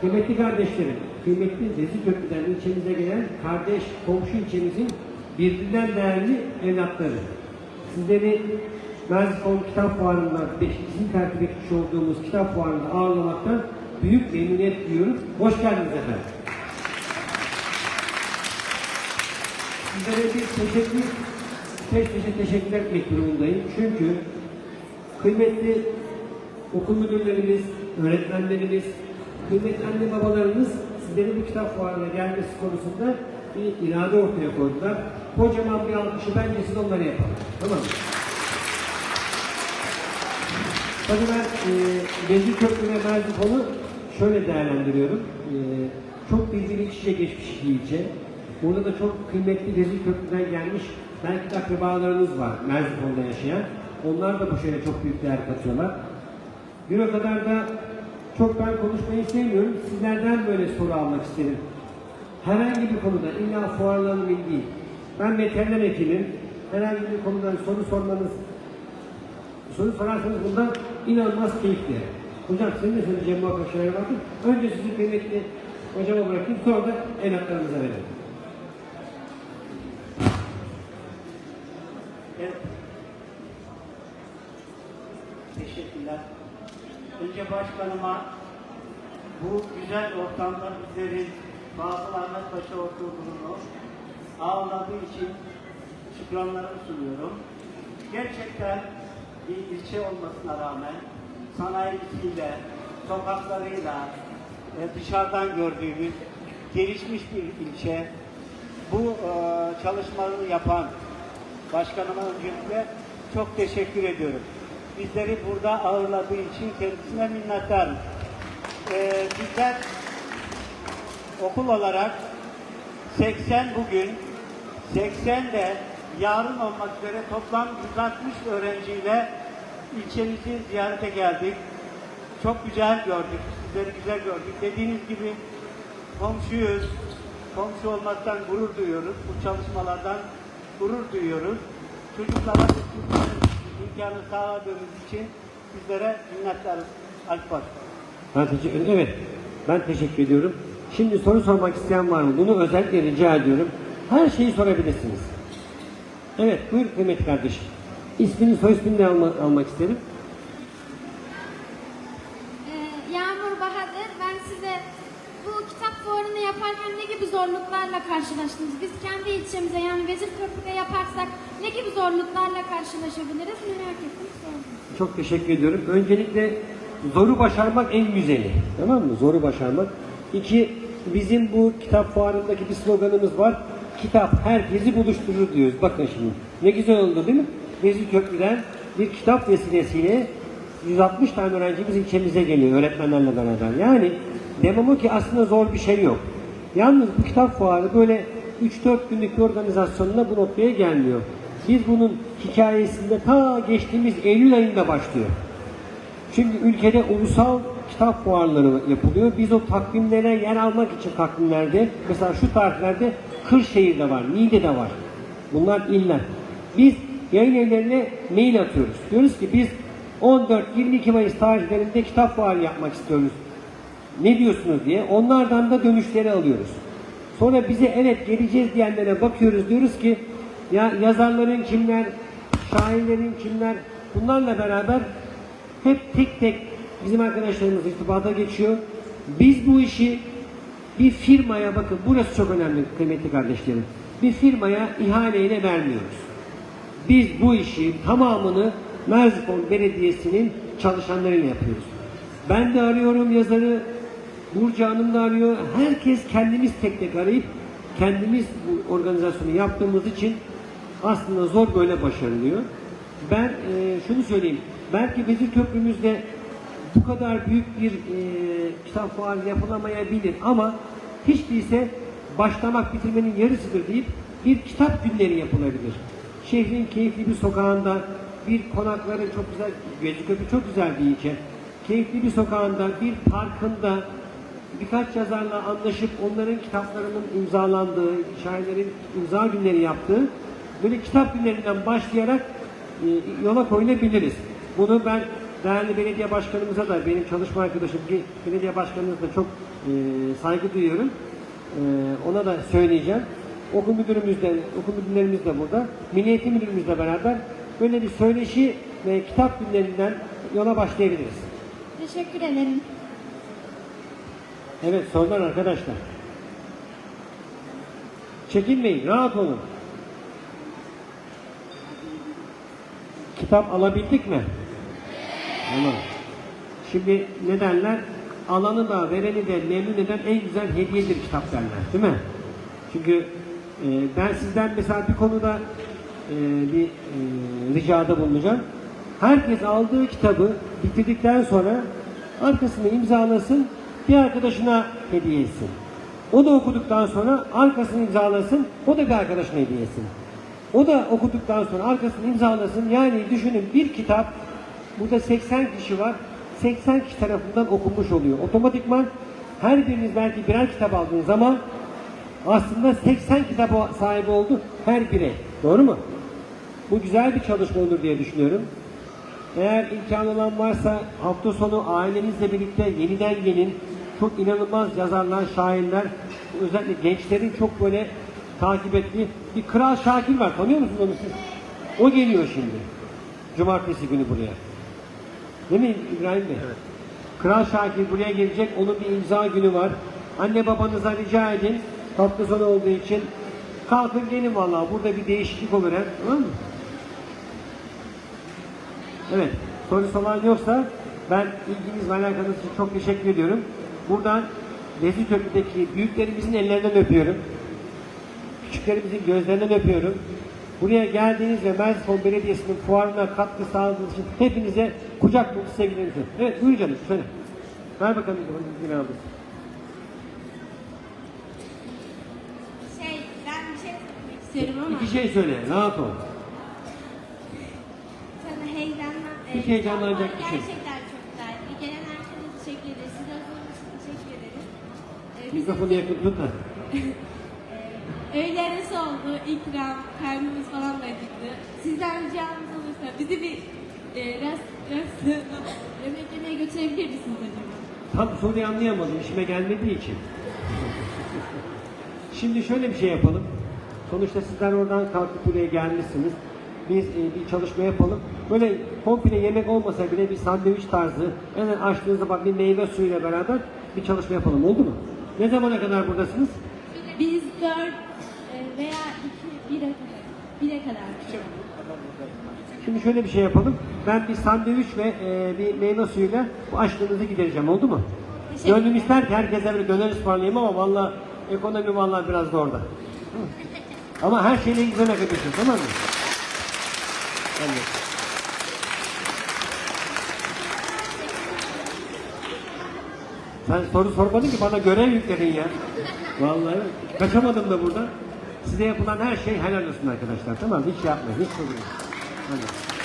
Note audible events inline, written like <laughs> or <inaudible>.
Kıymetli kardeşlerim, kıymetli Reziköprü'den ilçemize gelen kardeş komşu ilçemizin birbirinden değerli evlatları. Sizleri Merzifon Kitap Fuarı'nda bizim tertip etmiş olduğumuz kitap fuarında ağırlamaktan büyük memnuniyet duyuyoruz. Hoş geldiniz efendim. Sizlere bir teşekkür, peş peşe teşekkür etmek durumundayım. Çünkü kıymetli okul müdürlerimiz, öğretmenlerimiz, kıymetli anne babalarımız sizlerin bu kitap fuarına gelmesi konusunda bir irade ortaya koydular. Kocaman bir alkışı bence siz onlara yapalım. Tamam mı? Tabii ben e, Gezi Köprü ve şöyle değerlendiriyorum. E, çok birbiri iç içe geçmiş bir ilçe. Burada da çok kıymetli Gezi Köprü'den gelmiş belki de akrabalarınız var Merzifon'da yaşayan. Onlar da bu şeye çok büyük değer katıyorlar. Bir o kadar da çok ben konuşmayı sevmiyorum. Sizlerden böyle soru almak isterim. Herhangi bir konuda illa fuarların değil. Ben veteriner hekimim. Herhangi bir konudan soru sormanız Soru sorarsanız bundan inanılmaz keyifli. Hocam senin de söyleyeceğin muhakkak şeyler vardır. Önce sizi kıymetli hocama bırakayım, sonra da evlatlarınıza verelim. Evet. Teşekkürler. Önce başkanıma bu güzel ortamda bizlerin bazı Ahmet Paşa Ortaokulu'nu ağırladığı için şükranlarımı sunuyorum. Gerçekten bir ilçe olmasına rağmen sanayisiyle, sokaklarıyla dışarıdan gördüğümüz gelişmiş bir ilçe. Bu e, çalışmaları yapan Başkanıma öncelikle çok teşekkür ediyorum. Bizleri burada ağırladığı için kendisine minnettarım. Ee, bizler okul olarak 80 bugün, 80 de yarın olmak üzere toplam 160 öğrenciyle ilçemizi ziyarete geldik. Çok güzel gördük, sizleri güzel gördük. Dediğiniz gibi komşuyuz, komşu olmaktan gurur duyuyoruz. Bu çalışmalardan gurur duyuyoruz. Çocuklara imkanı sağladığımız için sizlere minnettarız. Alp Başkan. Ben teşekkür Evet, ben teşekkür ediyorum. Şimdi soru sormak isteyen var mı? Bunu özellikle rica ediyorum. Her şeyi sorabilirsiniz. Evet, buyur kıymetli kardeşim. İsmini, soy ismini de alma- almak isterim. Ee, Yağmur Bahadır, ben size bu kitap fuarını yaparken ne gibi zorluklarla karşılaştınız? Biz kendi ilçemize yani Vezirköprü'de yaparsak ne gibi zorluklarla karşılaşabiliriz merak ettim. Çok teşekkür ediyorum. Öncelikle zoru başarmak en güzeli. Tamam mı? Zoru başarmak. İki, bizim bu kitap fuarındaki bir sloganımız var. Kitap herkesi buluşturur diyoruz. Bakın şimdi. Ne güzel oldu değil mi? Vezir Köprü'den bir kitap vesilesiyle 160 tane öğrencimiz ilçemize geliyor öğretmenlerle beraber. Yani demem o ki aslında zor bir şey yok. Yalnız bu kitap fuarı böyle 3-4 günlük bir organizasyonla bu noktaya gelmiyor. Biz bunun hikayesinde ta geçtiğimiz Eylül ayında başlıyor. Çünkü ülkede ulusal kitap fuarları yapılıyor. Biz o takvimlere yer almak için takvimlerde mesela şu tarihlerde Kırşehir'de var, Niğde'de var. Bunlar iller. Biz yayın evlerine mail atıyoruz. Diyoruz ki biz 14-22 Mayıs tarihlerinde kitap fuarı yapmak istiyoruz. Ne diyorsunuz diye. Onlardan da dönüşleri alıyoruz. Sonra bize evet geleceğiz diyenlere bakıyoruz. Diyoruz ki ya yazarların kimler, şairlerin kimler bunlarla beraber hep tek tek bizim arkadaşlarımız irtibata geçiyor. Biz bu işi bir firmaya bakın burası çok önemli kıymetli kardeşlerim. Bir firmaya ihaleyle vermiyoruz. Biz bu işi tamamını Merzifon Belediyesi'nin çalışanlarıyla yapıyoruz. Ben de arıyorum yazarı, Burcu Hanım da arıyor. Herkes kendimiz tek tek arayıp kendimiz bu organizasyonu yaptığımız için aslında zor böyle başarılıyor. Ben e, şunu söyleyeyim. Belki Vezir Köprümüzde bu kadar büyük bir e, kitap fuarı yapılamayabilir ama hiç değilse başlamak bitirmenin yarısıdır deyip bir kitap günleri yapılabilir. Şehrin keyifli bir sokağında, bir konakların çok güzel, Vezirköprü çok güzel bir ilçe. Keyifli bir sokağında, bir parkında birkaç yazarla anlaşıp onların kitaplarının imzalandığı, şairlerin imza günleri yaptığı böyle kitap günlerinden başlayarak e, yola koyulabiliriz. Bunu ben değerli belediye başkanımıza da benim çalışma arkadaşım belediye başkanımıza da çok e, saygı duyuyorum. E, ona da söyleyeceğim. Okul müdürümüz de, okul müdürlerimiz de burada. Milli Eğitim Müdürümüzle beraber böyle bir söyleşi ve kitap günlerinden yola başlayabiliriz. Teşekkür ederim. Evet sorular arkadaşlar. Çekinmeyin, rahat olun. Kitap alabildik mi? Tamam. Şimdi ne derler? Alanı da vereni de memnun eden en güzel hediyedir kitap derler. Değil mi? Çünkü e, ben sizden mesela bir konuda e, bir e, ricada bulunacağım. Herkes aldığı kitabı bitirdikten sonra arkasını imzalasın, bir arkadaşına hediye etsin. O da okuduktan sonra arkasını imzalasın, o da bir arkadaşına hediye etsin. O da okuduktan sonra arkasını imzalasın. Yani düşünün bir kitap, burada 80 kişi var, 80 kişi tarafından okunmuş oluyor. Otomatikman her biriniz belki birer kitap aldığınız zaman aslında 80 kitap sahibi oldu her birey. Doğru mu? Bu güzel bir çalışma olur diye düşünüyorum. Eğer imkanı olan varsa hafta sonu ailenizle birlikte yeniden gelin. Çok inanılmaz yazarlar, şairler, özellikle gençlerin çok böyle takip ettiği bir Kral Şakir var. Tanıyor musunuz onu siz? O geliyor şimdi. Cumartesi günü buraya. Değil mi İbrahim Bey? Kral Şakir buraya gelecek. Onun bir imza günü var. Anne babanıza rica edin. Hafta sonu olduğu için. Kalkın gelin vallahi. Burada bir değişiklik olur. he, Tamam mı? Evet. Sorusu olan yoksa ben ilginiz ve alakanız için çok teşekkür ediyorum. Buradan Vezirköprü'deki büyüklerimizin ellerinden öpüyorum. Küçüklerimizin gözlerinden öpüyorum. Buraya geldiğiniz ve Mersinspor Belediyesi'nin fuarına katkı sağladığınız için hepinize kucak dolusu sevgilerimi sunuyorum. Evet buyur canım söyle. Ver bakalım mikrofonu aldık. Şey, ben bir şey söylemek istiyorum ama İki şey söyle rahat ol. sana heyecanlan... Hiç heyecanlanacak bir şey. Gerçekten çok güzel. Bir gelen herkese teşekkür ederiz. Size için teşekkür ederiz. Ee, Mikrofonu yakın tut da. <laughs> öğle arası oldu. İkram, karnımız falan da acıktı. Sizden ricamız olursa bizi bir e, rast, rast, <laughs> yemek yemeye götürebilir misiniz acaba? Tam soruyu anlayamadım işime gelmediği için. Şimdi şöyle bir şey yapalım. Sonuçta sizler oradan kalkıp buraya gelmişsiniz. Biz e, bir çalışma yapalım. Böyle komple yemek olmasa bile bir sandviç tarzı, hemen açtığınızda bak bir meyve suyuyla beraber bir çalışma yapalım. Oldu mu? Ne zamana kadar buradasınız? Biz dört veya iki, bire kadar. Bire kadar. Şimdi şöyle bir şey yapalım. Ben bir sandviç ve e, bir meyve suyuyla bu açlığınızı gidereceğim. Oldu mu? Teşekkür Gönlüm ister ki herkese bir döner ısmarlayayım ama valla ekonomi valla biraz da orada. Hı. Ama her şeyle ilgilenek yapıyorsun tamam mı? Tamam. Sen soru sormadın ki bana görev yükledin ya. Vallahi kaçamadım da buradan. Size yapılan her şey helal olsun arkadaşlar. Tamam mı? Hiç yapmayın. Hiç sorun yok. Hadi.